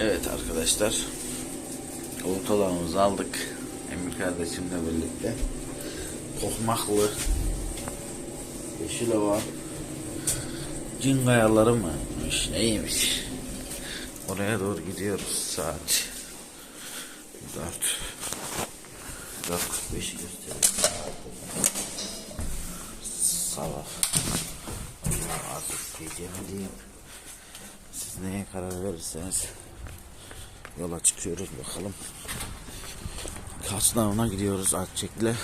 Evet arkadaşlar. Oltalarımızı aldık. Emir kardeşimle birlikte. Kokmaklı. Yeşil var. Cin kayaları mı? İş neymiş? Oraya doğru gidiyoruz saat 4 4.45'i gösteriyor. Sabah. Allah artık gece mi diyeyim? Siz neye karar verirseniz yola çıkıyoruz bakalım. Kars Dağı'na gidiyoruz Alçek'le.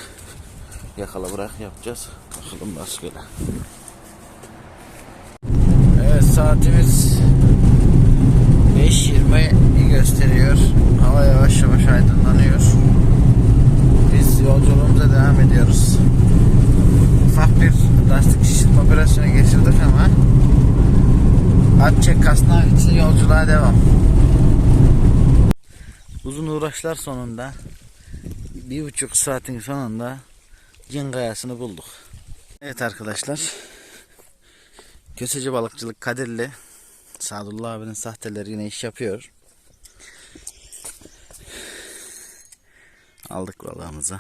Yakala bırak yapacağız. Bakalım rastgele. Evet saatimiz 5.20 gösteriyor. Hava yavaş yavaş aydınlanıyor. Biz yolculuğumuza devam ediyoruz. Ufak bir lastik şişirme operasyonu geçirdik ama Atçek Kasnağı için yolculuğa devam. Uzun uğraşlar sonunda bir buçuk saatin sonunda cin kayasını bulduk. Evet arkadaşlar. Köseci balıkçılık Kadirli Sadullah abinin sahteleri yine iş yapıyor. Aldık balığımızı.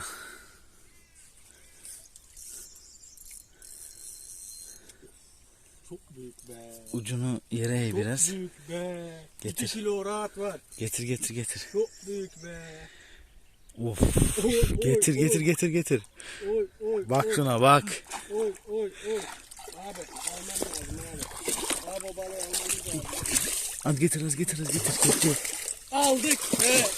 Çok büyük be. Ucunu yere eğ Çok biraz. büyük be. Getir. 2 kilo rahat var. Getir getir getir. Çok büyük be. Of. Oy, oy, Getir oy. getir getir getir. Oy oy. Bak oy, şuna bak. Oy oy oy. Abi almam lazım abi. Abi o balığı almamız lazım. Hadi getir hadi getir hadi getir. getir. Aldık. Evet.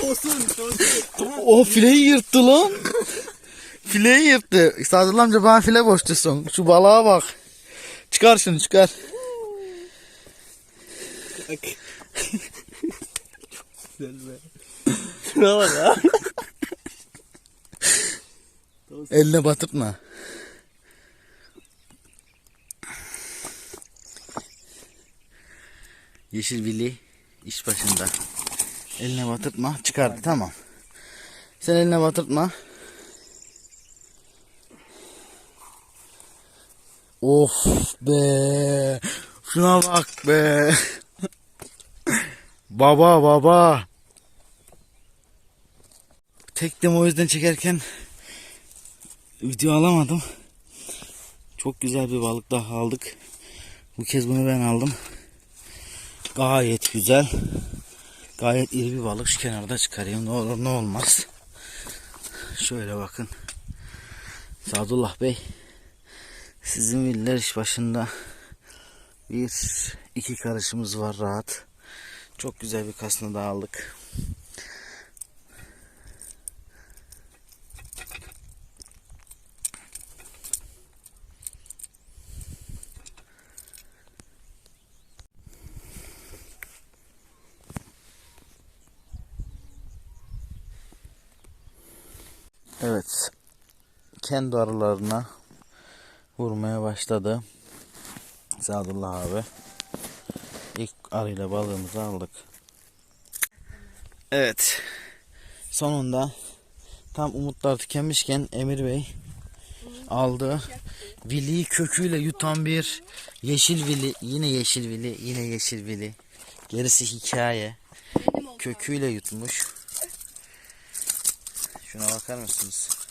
Tosun tosun. O fileyi yırttı lan. Fileyi yırttı. Sadullah amca bana file boştusun. Şu balığa bak. Çıkar şunu çıkar. Bak. Güzel be. Şuna bak ha. Eline batırtma. Yeşil Vili iş başında. Eline batırtma. Çıkardı tamam. Sen eline batırtma. Of be. Şuna bak be. baba baba. Tektim o yüzden çekerken video alamadım. Çok güzel bir balık daha aldık. Bu kez bunu ben aldım. Gayet güzel. Gayet iri bir balık. Şu kenarda çıkarayım. Ne olur ne olmaz. Şöyle bakın. Sadullah Bey. Sizin viller iş başında. Bir iki karışımız var rahat. Çok güzel bir kasna da aldık. Evet. Kendi arılarına vurmaya başladı. Sadullah abi. İlk arıyla balığımızı aldık. Evet. Sonunda tam umutlar tükenmişken Emir Bey aldı. Viliyi köküyle yutan bir yeşil vili. Yine yeşil vili. Yine yeşil vili. Gerisi hikaye. Köküyle yutmuş. Şuna bakar mısınız?